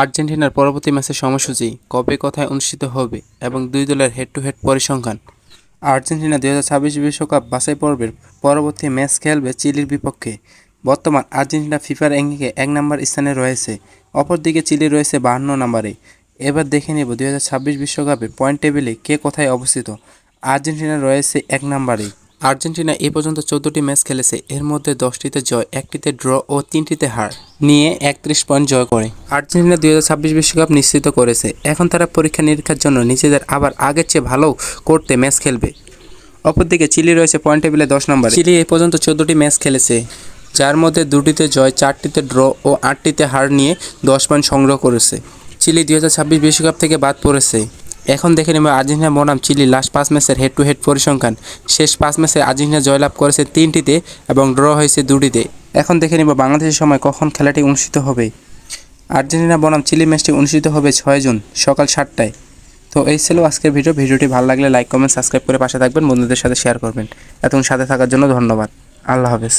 আর্জেন্টিনার পরবর্তী ম্যাচের সময়সূচি কবে কোথায় অনুষ্ঠিত হবে এবং দুই দলের হেড টু হেড পরিসংখ্যান? আর্জেন্টিনা দুই হাজার ছাব্বিশ বিশ্বকাপ বাছাই পর্বের পরবর্তী ম্যাচ খেলবে চিলির বিপক্ষে। বর্তমান আর্জেন্টিনা ফিফার র্যাঙ্কিংয়ে এক নম্বর স্থানে রয়েছে, অপরদিকে চিলি রয়েছে বাহান্ন নম্বরে। এবার দেখে নেব দুই হাজার ছাব্বিশ বিশ্বকাপে পয়েন্ট টেবিলে কে কোথায় অবস্থিত। আর্জেন্টিনা রয়েছে এক নম্বরে। আর্জেন্টিনা এ পর্যন্ত চোদ্দটি ম্যাচ খেলেছে। এর মধ্যে দশটিতে জয়, একটিতে ড্র ও তিনটিতে হার। নিয়ে একত্রিশ পয়েন্ট জয় করে। আর্জেন্টিনা দুই হাজার ছাব্বিশ বিশ্বকাপ নিশ্চিত করেছে। এখন তারা পরীক্ষা নিরীক্ষার জন্য নিজেদের আবার আগের চেয়ে ভালো করতে ম্যাচ খেলবে। অপরদিকে চিলি রয়েছে পয়েন্ট টেবিলে দশ নম্বর। চিলি এ পর্যন্ত চোদ্দটি ম্যাচ খেলেছে, যার মধ্যে দুটিতে জয়, চারটিতে ড্র ও আটটিতে হার নিয়ে দশ পয়েন্ট সংগ্রহ করেছে। চিলি দুই হাজার ছাব্বিশ বিশ্বকাপ থেকে বাদ পড়েছে। এখন দেখে নেব আর্জেন্টিনা বনাম চিলি লাস্ট পাঁচ ম্যাচের হেড টু হেড পরিসংখ্যান। শেষ পাঁচ ম্যাচে আর্জেন্টিনা জয়লাভ করেছে তিনটিতে এবং ড্র হয়েছে দুটিতে। এখন দেখে নেব বাংলাদেশের সময় কখন খেলাটি অনুষ্ঠিত হবে। আর্জেন্টিনা বনাম চিলি ম্যাচটি অনুষ্ঠিত হবে ছয় জুন, সকাল সাতটায়। তো এই ছিল আজকের ভিডিও। ভিডিওটি ভালো লাগলে লাইক কমেন্ট সাবস্ক্রাইব করে পাশে থাকবেন, বন্ধুদের সাথে শেয়ার করবেন। এতক্ষণ সাথে থাকার জন্য ধন্যবাদ। আল্লাহ হাফেজ।